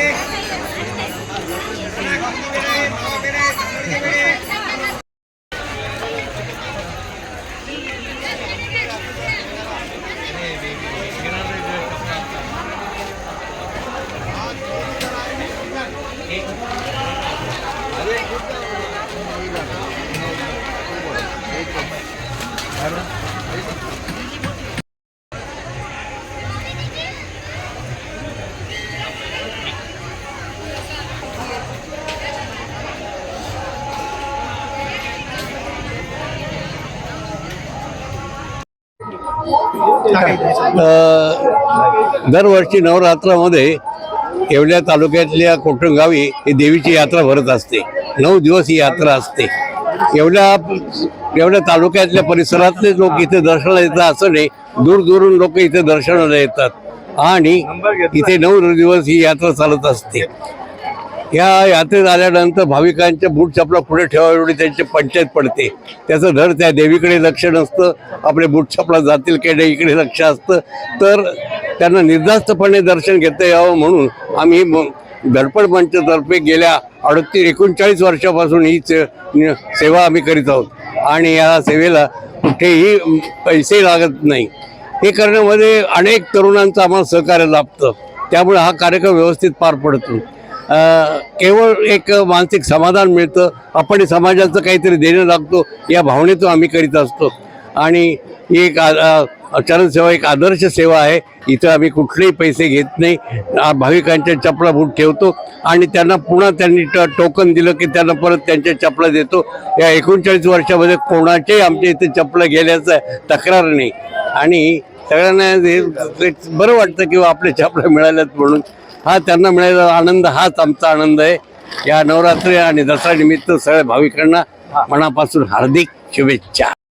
Okay. दरवर्षी नवरात्रामध्ये येवल्या तालुक्यातल्या कोटणगावी ही देवीची यात्रा भरत असते. नऊ दिवस ही यात्रा असते. एवढ्या एवढ्या तालुक्यातल्या परिसरातले लोक इथे दर्शनाला येतात असं नाही दूरदूरून लोक इथे दर्शनाला येतात. आणि इथे नऊ दिवस ही यात्रा चालत असते. या यात्रेत आल्यानंतर भाविकांच्या बूट चपला पुढे ठेवावी एवढी त्यांची पंचायत पडते. त्याचं धड त्या देवीकडे लक्ष नसतं. आपले बूट चपला जातील केडे इकडे लक्ष असतं. तर त्यांना निर्धास्तपणे दर्शन घेता यावं म्हणून आम्ही धडपड मंचतर्फे गेल्या अडतीस एकोणचाळीस वर्षापासून ही से- सेवा आम्ही करीत आहोत. आणि या सेवेला कुठेही पैसे लागत नाही. हे करण्यामध्ये अनेक तरुणांचं आम्हाला सहकार्य लाभतं. त्यामुळे हा कार्यक्रम व्यवस्थित पार पडतो. केवळ एक मानसिक समाधान मिळतं. आपण समाजाचं काहीतरी देणं लागतो या भावनेतून आम्ही करीत असतो. आणि ही एक चरणसेवा एक आदर्श सेवा आहे. इथं आम्ही कुठलेही पैसे घेत नाही. भाविकांच्या चपला बूट ठेवतो आणि त्यांना पुन्हा त्यांनी ट टोकन दिलं की त्यांना परत त्यांच्या चपला देतो. या एकोणचाळीस वर्षामध्ये कोणाच्याही आमच्या इथे चपला गेल्याचं तक्रार नाही. आणि सगळ्यांना हे बरं वाटतं किंवा आपल्या चपला मिळाल्यात म्हणून. हा त्यांना मिळालेला आनंद हाच आमचा आनंद आहे. या नवरात्री आणि दसरा निमित्त सगळ्या भाविकांना मनापासून हार्दिक शुभेच्छा.